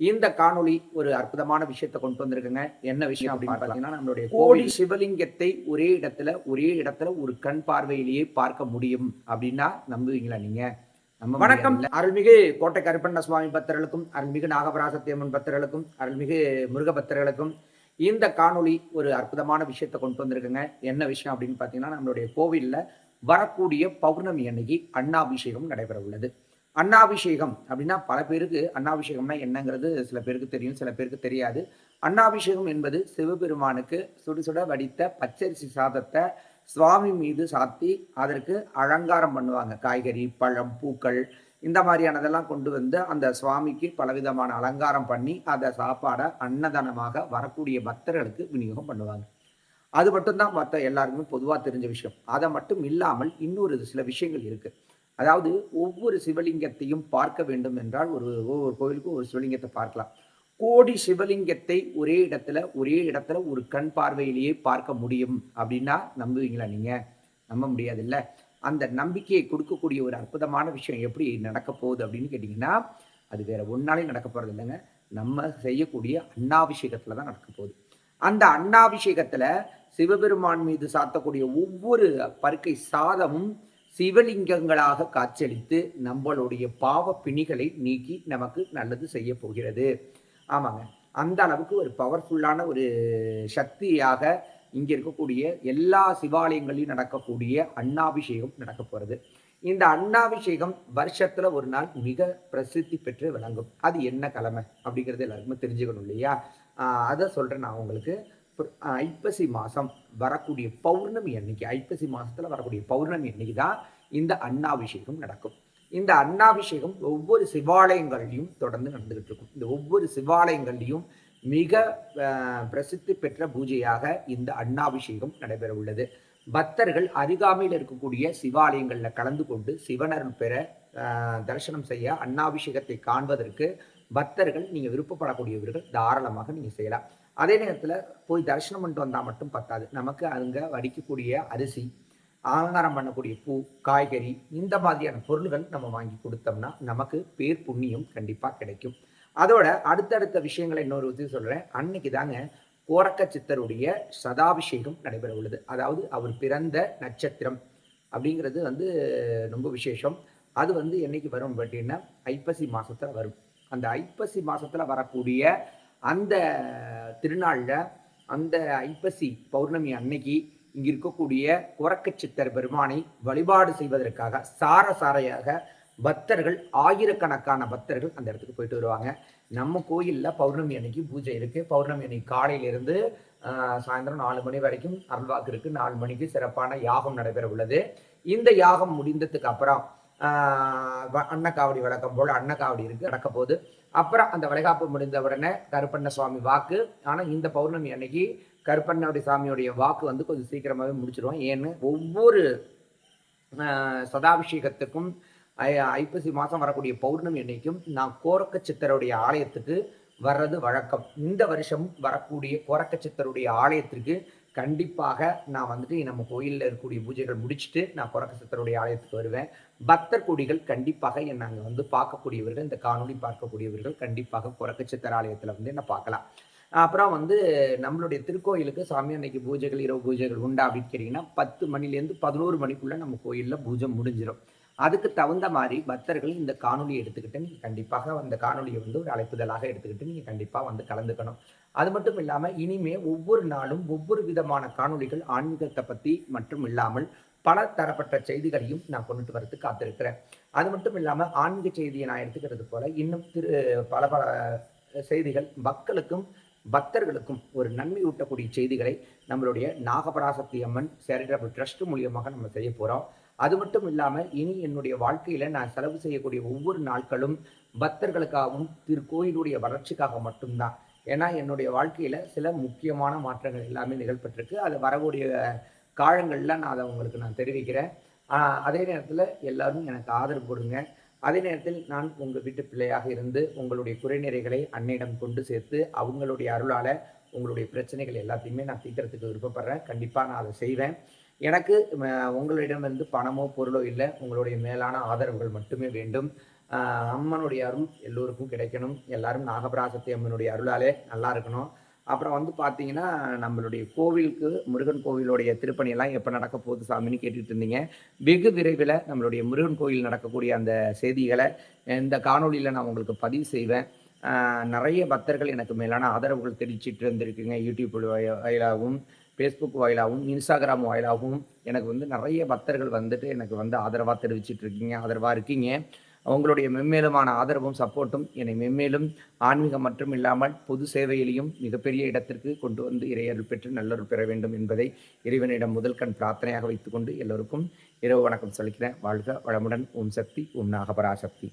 இந்த காணொளி ஒரு அற்புதமான விஷயத்தை கொண்டு வந்திருக்குங்க. என்ன விஷயம் அப்படின்னு பார்த்தீங்கன்னா நம்மளுடைய கோடி சிவலிங்கத்தை ஒரே இடத்துல ஒரே இடத்துல ஒரு கண் பார்வையிலேயே பார்க்க முடியும் அப்படின்னா நம்புவீங்களா நீங்க? நம்ம வணக்கம். அருள்மிகு கோட்டை கருப்பண்ண சுவாமி பக்தர்களுக்கும் அருள்மிகு நாகபராசத்தியம்மன் பக்தர்களுக்கும் அருள்மிகு முருக பக்தர்களுக்கும் இந்த காணொளி ஒரு அற்புதமான விஷயத்தை கொண்டு வந்திருக்குங்க. என்ன விஷயம் அப்படின்னு பார்த்தீங்கன்னா நம்மளுடைய கோவிலில் வரக்கூடிய பௌர்ணமி அன்னைக்கு அன்னாபிஷேகம் நடைபெற உள்ளது அன்னாபிஷேகம் அப்படின்னா பல பேருக்கு அன்னாபிஷேகம்னா என்னங்கிறது சில பேருக்கு தெரியும் சில பேருக்கு தெரியாது. அன்னாபிஷேகம் என்பது சிவபெருமானுக்கு சுடு சுட வடித்த பச்சரிசி சாதத்தை சுவாமி மீது சாத்தி அதற்கு அலங்காரம் பண்ணுவாங்க. காய்கறி பழம் பூக்கள் இந்த மாதிரியானதெல்லாம் கொண்டு வந்து அந்த சுவாமிக்கு பலவிதமான அலங்காரம் பண்ணி அதை சாப்பாடை அன்னதானமாக வரக்கூடிய பக்தர்களுக்கு விநியோகம் பண்ணுவாங்க. அது மட்டும்தான் மற்ற எல்லாருக்குமே பொதுவாக தெரிஞ்ச விஷயம். அதை மட்டும் இல்லாமல் இன்னொரு சில விஷயங்கள் இருக்குது அதாவது ஒவ்வொரு சிவலிங்கத்தையும் பார்க்க வேண்டும் என்றால் ஒரு ஒவ்வொரு கோவிலுக்கும் ஒரு சிவலிங்கத்தை பார்க்கலாம். கோடி சிவலிங்கத்தை ஒரே இடத்துல ஒரே இடத்துல ஒரு கண் பார்வையிலேயே பார்க்க முடியும் அப்படின்னா நம்புவீங்களா நீங்க? நம்ப முடியாது இல்லை அந்த நம்பிக்கையை கொடுக்கக்கூடிய ஒரு அற்புதமான விஷயம் எப்படி நடக்க போகுது அப்படின்னு கேட்டிங்கன்னா அது வேற ஒன்னாலையும் நடக்க போறது இல்லைங்க. நம்ம செய்யக்கூடிய அன்னாபிஷேகத்துல தான் நடக்க போகுது. அந்த அன்னாபிஷேகத்துல சிவபெருமான் மீது சாத்தக்கூடிய ஒவ்வொரு பருக்கை சாதமும் சிவலிங்கங்களாக காட்சியளித்து நம்மளுடைய பாவ பிணிகளை நீக்கி நமக்கு நல்லது செய்ய போகிறது. ஆமாங்க. அந்த அளவுக்கு ஒரு பவர்ஃபுல்லான ஒரு சக்தியாக இங்கே இருக்கக்கூடிய எல்லா சிவாலயங்களையும் நடக்கக்கூடிய அன்னாபிஷேகம் நடக்க போகிறது இந்த அன்னாபிஷேகம் வருஷத்துல ஒரு நாள் மிக பிரசித்தி பெற்று விளங்கும். அது என்ன கிழமை அப்படிங்கிறது எல்லாருக்குமே தெரிஞ்சுக்கணும் இல்லையா? அதை சொல்றேன் நான் உங்களுக்கு. ஐப்பசி மாதம் வரக்கூடிய பௌர்ணமி அன்னைக்கு ஐப்பசி மாதத்தில் வரக்கூடிய பௌர்ணமி அன்னைக்கு தான் இந்த அன்னாபிஷேகம் நடக்கும். இந்த அன்னாபிஷேகம் ஒவ்வொரு சிவாலயங்கள்லையும் தொடர்ந்து நடந்துகிட்டு இருக்கும். இந்த ஒவ்வொரு சிவாலயங்கள்லையும் மிக பிரசித்தி பெற்ற பூஜையாக இந்த அன்னாபிஷேகம் நடைபெற உள்ளது. பக்தர்கள் அருகாமையில் இருக்கக்கூடிய சிவாலயங்களில் கலந்து கொண்டு சிவனருள் பெற தரிசனம் செய்ய அன்னாபிஷேகத்தை காண்பதற்கு பக்தர்கள் நீங்கள் விருப்பப்படக்கூடியவர்கள் தாராளமாக நீங்கள் செய்யலாம். அதே நேரத்தில் போய் தரிசனம் பண்ணிட்டு வந்தால் மட்டும் பத்தாது. நமக்கு அங்கே வடிக்கக்கூடிய அரிசி அலங்காரம் பண்ணக்கூடிய பூ காய்கறி இந்த மாதிரியான பொருள்கள் நம்ம வாங்கி கொடுத்தோம்னா நமக்கு பேர் புண்ணியம் கண்டிப்பாக கிடைக்கும். அதோட அடுத்தடுத்த விஷயங்களை இன்னொரு இது சொல்கிறேன் அன்னைக்கு தாங்க கோரக்க சித்தருடைய சதாபிஷேகம் நடைபெற உள்ளது. அதாவது அவர் பிறந்த நட்சத்திரம் அப்படிங்கிறது வந்து ரொம்ப விசேஷம். அது வந்து என்னைக்கு வரும் அப்படின்னா ஐப்பசி மாதத்தில் வரும். அந்த ஐப்பசி மாதத்தில் வரக்கூடிய அந்த திருநாளில் அந்த ஐப்பசி பௌர்ணமி அன்னைக்கு இங்கே இருக்கக்கூடிய குரக்க சித்தர் பெருமானை வழிபாடு செய்வதற்காக சார சாரையாக பக்தர்கள் ஆயிரக்கணக்கான பக்தர்கள் அந்த இடத்துக்கு போயிட்டு வருவாங்க. நம்ம கோயிலில் பௌர்ணமி அன்னைக்கு பூஜை இருக்குது பௌர்ணமி அன்னைக்கு காலையிலேருந்து சாயந்தரம் நாலு மணி வரைக்கும் அருள்வாக்கு இருக்குது நாலு மணிக்கு சிறப்பான யாகம் நடைபெற உள்ளது. இந்த யாகம் முடிந்ததுக்கு அப்புறம் அன்னக்காவடி வழக்கம் போல் அன்னக்காவடி இருக்கு நடக்க போகுது. அப்புறம் அந்த வளைகாப்பு முடிந்த உடனே கருப்பண்ண சுவாமி வாக்கு. ஆனால் இந்த பௌர்ணமி அன்னைக்கு கருப்பண்ணோடைய சாமியுடைய வாக்கு வந்து கொஞ்சம் சீக்கிரமாகவே முடிச்சிடுவோம் ஏன்னு ஒவ்வொரு சதாபிஷேகத்துக்கும் ஐப்பசி மாதம் வரக்கூடிய பௌர்ணமி அன்னைக்கும் நான் கோரக்க சித்தருடைய ஆலயத்துக்கு வர்றது வழக்கம். இந்த வருஷம் வரக்கூடிய கோரக்க சித்தருடைய ஆலயத்திற்கு கண்டிப்பாக நான் வந்துட்டு நம்ம கோயிலில் இருக்கக்கூடிய பூஜைகள் முடிச்சுட்டு நான் கோரக்க சித்தருடைய ஆலயத்துக்கு வருவேன். பக்தர் கொடிகள் கண்டிப்பாக என்னை அங்கே வந்து பார்க்கக்கூடியவர்கள் இந்த காணொளி பார்க்கக்கூடியவர்கள் கண்டிப்பாக குரக்க சித்தர் ஆலயத்தில் வந்து என்ன பார்க்கலாம். அப்புறம் வந்து நம்மளுடைய திருக்கோயிலுக்கு சாமி அன்னைக்கு பூஜைகள் இரவு பூஜைகள் உண்டா அப்படின்னு கேட்டிங்கன்னா பத்து மணிலேருந்து பதினோரு மணிக்குள்ளே நம்ம கோயிலில் பூஜை முடிஞ்சிடும் அதுக்கு தகுந்த மாதிரி பக்தர்கள் இந்த காணொலியை எடுத்துக்கிட்டு நீங்கள் கண்டிப்பாக அந்த காணொலியை வந்து ஒரு அழைப்புதலாக எடுத்துக்கிட்டு நீங்கள் கண்டிப்பாக வந்து கலந்துக்கணும். அது மட்டும் இல்லாமல் இனிமே ஒவ்வொரு நாளும் ஒவ்வொரு விதமான காணொளிகள் ஆன்மீகத்தை பற்றி மட்டும் இல்லாமல் பல தரப்பட்ட செய்திகளையும் நான் கொண்டுட்டு வரதுக்கு காத்திருக்கிறேன். அது மட்டும் இல்லாமல் ஆன்மீக செய்தியை நான் எடுத்துக்கிறது போல இன்னும் திரு பல பல செய்திகள் மக்களுக்கும் பக்தர்களுக்கும் ஒரு நன்மை ஊட்டக்கூடிய செய்திகளை நம்மளுடைய நாகபராசக்தி அம்மன் சேரிட்டபிள் ட்ரஸ்ட் மூலியமாக நம்ம செய்ய போகிறோம் அது மட்டும் இல்லாமல் இனி என்னுடைய வாழ்க்கையில் நான் செலவு செய்யக்கூடிய ஒவ்வொரு நாட்களும் பக்தர்களுக்காகவும் திருக்கோயிலுடைய வளர்ச்சிக்காக மட்டும்தான். ஏன்னா என்னுடைய வாழ்க்கையில் சில முக்கியமான மாற்றங்கள் எல்லாமே நிகழ்பட்டிருக்கு அது வரக்கூடிய காலங்களில் நான் அதை உங்களுக்கு நான் தெரிவிக்கிறேன். அதே நேரத்தில் எல்லாரும் எனக்கு ஆதரவு கொடுங்க. அதே நேரத்தில் நான் உங்கள் வீட்டு பிள்ளையாக இருந்து உங்களுடைய குறைநிறைகளை அன்னையிடம் கொண்டு சேர்த்து அவங்களுடைய அருளால் உங்களுடைய பிரச்சனைகள் எல்லாத்தையுமே நான் தீர்க்கறதுக்கு விருப்பப்படுறேன். கண்டிப்பாக நான் அதை செய்வேன். எனக்கு உங்களிடம் உங்களிடமிருந்து பணமோ பொருளோ இல்லை. உங்களுடைய மேலான ஆதரவுகள் மட்டுமே வேண்டும். அம்மனுடைய அருள் எல்லோருக்கும் கிடைக்கணும். எல்லாரும் நாகபராசத்தை அம்மனுடைய அருளாலே நல்லா இருக்கணும். அப்புறம் வந்து பார்த்தீங்கன்னா நம்மளுடைய கோவிலுக்கு முருகன் கோவிலுடைய திருப்பணியெல்லாம் எப்போ நடக்க போகுது சாமின்னு கேட்டுட்டு இருந்தீங்க. வெகு விரைவில் நம்மளுடைய முருகன் கோயில் நடக்கக்கூடிய அந்த செய்திகளை இந்த காணொளியில் நான் உங்களுக்கு பதிவு செய்வேன். நிறைய பக்தர்கள் எனக்கு மேலான ஆதரவுகள் தெரிவிச்சிட்டு இருந்திருக்குங்க. யூடியூப் வாயிலாகவும் ஃபேஸ்புக் வாயிலாகவும் இன்ஸ்டாகிராம் வாயிலாகவும் எனக்கு வந்து நிறைய பக்தர்கள் வந்துட்டு எனக்கு வந்து ஆதரவாக தெரிவிச்சிட்டு இருக்கீங்க ஆதரவாக இருக்கீங்க. அவங்களுடைய மென்மேலுமான ஆதரவும் சப்போர்ட்டும் என்னை மென்மேலும் ஆன்மீகம் மட்டும் இல்லாமல் பொது சேவையிலையும் மிகப்பெரிய இடத்திற்கு கொண்டு வந்து இறையருள் பெற்று நல்லொரு பெற வேண்டும் என்பதை இறைவனிடம் முதல் கண் பிரார்த்தனையாக வைத்துக்கொண்டு எல்லோருக்கும் இரவு வணக்கம் சொல்லிக்கிறேன் வாழ்க வளமுடன். ஓம் சக்தி. ஓம் நாகபராசக்தி.